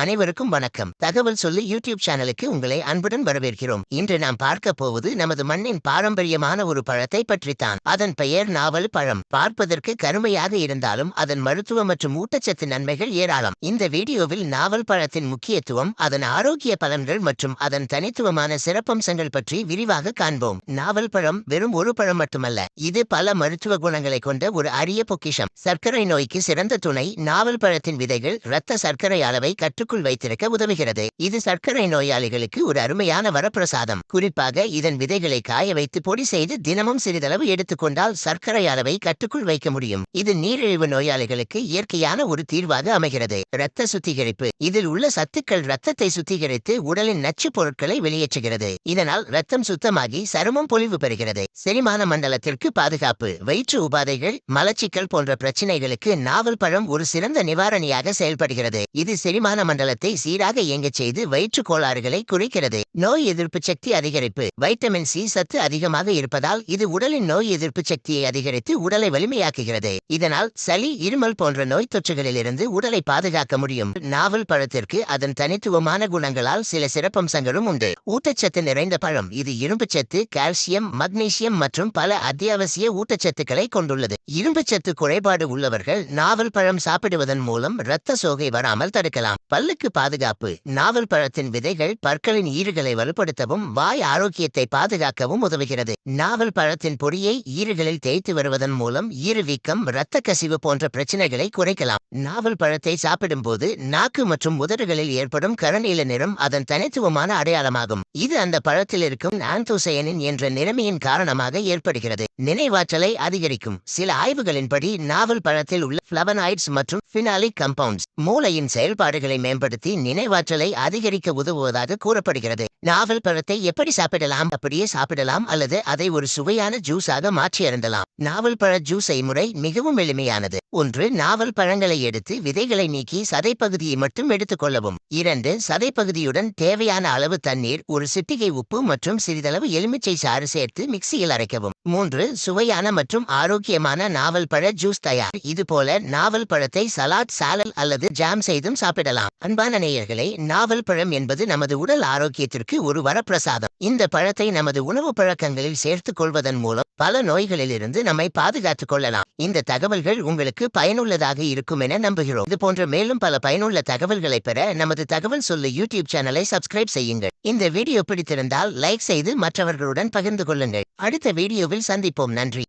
அனைவருக்கும் வணக்கம். தகவல் சொல்லி யூடியூப் சேனலுக்கு உங்களை அன்புடன் வரவேற்கிறோம். இன்று நாம் பார்க்க போவது நமது மண்ணின் பாரம்பரியமான ஒரு பழத்தை பற்றித்தான். அதன் பெயர் நாவல் பழம். பார்ப்பதற்கு கருமையாக இருந்தாலும் அதன் மருத்துவ மற்றும் ஊட்டச்சத்து நன்மைகள் ஏராளம். இந்த வீடியோவில் நாவல் பழத்தின் முக்கியத்துவம் அதன் ஆரோக்கிய பலன்கள் மற்றும் அதன் தனித்துவமான சிறப்பம்சங்கள் பற்றி விரிவாக காண்போம். நாவல் பழம் வெறும் ஒரு பழம் மட்டுமல்ல இது பல மருத்துவ குணங்களை கொண்ட ஒரு அரிய பொக்கிஷம். சர்க்கரை நோய்க்கு சிறந்த துணை நாவல் பழத்தின் விதைகள் இரத்த சர்க்கரை அளவை கற்றுக் கட்டுக்குள் வைத்திருக்க உதவுகிறது. இது சர்க்கரை நோயாளிகளுக்கு ஒரு அருமையான வரப்பிரசாதம். குறிப்பாக இதன் விதைகளை காய வைத்து பொடி செய்து தினமும் சிறிதளவு எடுத்துக்கொண்டால் சர்க்கரை அளவை கட்டுக்குள் வைக்க முடியும். இது நீரிழிவு நோயாளிகளுக்கு இயற்கையான ஒரு தீர்வாக அமைகிறது. இரத்த சுத்திகரிப்பு. இதில் உள்ள சத்துக்கள் ரத்தத்தை சுத்திகரித்து உடலின் நச்சு பொருட்களை வெளியேற்றுகிறது. இதனால் ரத்தம் சுத்தமாகி சருமம் பொலிவு பெறுகிறது. செரிமான மண்டலத்திற்கு பாதுகாப்பு. வயிற்று உபாதைகள் மலச்சிக்கல் போன்ற பிரச்சனைகளுக்கு நாவல் பழம் ஒரு சிறந்த நிவாரணியாக செயல்படுகிறது. இது செரிமான மண்டலத்தை சீராக இயங்கச் செய்து வயிற்று கோளாறுகளை குறைக்கிறது. நோய் எதிர்ப்பு சக்தி அதிகரிப்பு. வைட்டமின் சி சத்து அதிகமாக இருப்பதால் இது உடலின் நோய் எதிர்ப்பு சக்தியை அதிகரித்து உடலை வலிமையாக்குகிறது. இதனால் சளி இருமல் போன்ற நோய் தொற்றுகளிலிருந்து உடலை பாதுகாக்க முடியும். நாவல் பழத்திற்கு அதன் தனித்துவமான குணங்களால் சில சிறப்பம்சங்களும் உண்டு. ஊட்டச்சத்து நிறைந்த பழம். இது இரும்புச்சத்து கால்சியம் மக்னீசியம் மற்றும் பல அத்தியாவசிய ஊட்டச்சத்துக்களை கொண்டுள்ளது. இரும்புச்சத்து குறைபாடு உள்ளவர்கள் நாவல் பழம் சாப்பிடுவதன் மூலம் இரத்த சோகை வராமல் தடுக்கலாம். பல்லுக்கு பாதுகாப்பு. நாவல் பழத்தின் விதைகள் பற்களின் ஈறுகளை வலுப்படுத்தவும் வாய் ஆரோக்கியத்தை பாதுகாக்கவும் உதவுகிறது. நாவல் பழத்தின் பொடியை ஈறுகளில் தேய்த்து வருவதன் மூலம் ஈறு வீக்கம் இரத்த கசிவு போன்ற பிரச்சனைகளை குறைக்கலாம். நாவல் பழத்தை சாப்பிடும்போது நாக்கு மற்றும் உதடுகளில் ஏற்படும் கரநீல நிறம் அதன் தனித்துவமான அடையாளமாகும். இது அந்த பழத்தில் இருக்கும் ஆந்தோசயனின் என்ற நிலைமையின் காரணமாக ஏற்படுகிறது. நினைவாற்றலை அதிகரிக்கும். சில ஆய்வுகளின்படி நாவல் பழத்தில் உள்ள பிளவனாய்ட்ஸ் மற்றும் ஃபினாலிக் கம்பவுண்ட்ஸ் மூளையின் செயல்பாடுகளை மேம்படுத்தி நினைவாற்றலை அதிகரிக்க உதவுவதாக கூறப்படுகிறது. நாவல் பழத்தை எப்படி சாப்பிடலாம் அப்படியே சாப்பிடலாம் அல்லது அதை ஒரு சுவையான ஜூஸாக மாற்றி அருந்தலாம் நாவல் பழ ஜூஸ் முறை மிகவும் எளிமையானது. ஒன்று நாவல் பழங்களை எடுத்து விதைகளை நீக்கி சதைப்பகுதியை மட்டும் எடுத்துக் கொள்ளவும். இரண்டு சதைப்பகுதியுடன் தேவையான அளவு தண்ணீர் ஒரு சிட்டிகை உப்பு மற்றும் சிறிதளவு எலுமிச்சை சாறு சேர்த்து மிக்சியில் அரைக்கவும். மூன்று சுவையான மற்றும் ஆரோக்கியமான நாவல் பழ ஜூஸ் தயார். இது போல நாவல் பழத்தை சலாட் சாலல் அல்லது ஜாம் செய்தும் சாப்பிடலாம். அன்பான நேயர்களே நாவல் பழம் என்பது நமது உடல் ஆரோக்கியத்திற்கு ஒரு வரப்பிரசாதம். இந்த பழத்தை நமது உணவு பழக்கங்களில் சேர்த்துக் கொள்வதன் மூலம் பல நோய்களிலிருந்து நம்மை பாதுகாத்துக் கொள்ளலாம். இந்த தகவல்கள் உங்களுக்கு உங்களுக்கு பயனுள்ளதாக இருக்கும் என நம்புகிறோம். இது போன்ற மேலும் பல பயனுள்ள தகவல்களை பெற நமது தகவல் சொல்லு யூடியூப் சேனலை சப்ஸ்கிரைப் செய்யுங்கள். இந்த வீடியோ பிடித்திருந்தால் லைக் செய்து மற்றவர்களுடன் பகிர்ந்து கொள்ளுங்கள். அடுத்த வீடியோவில் சந்திப்போம். நன்றி.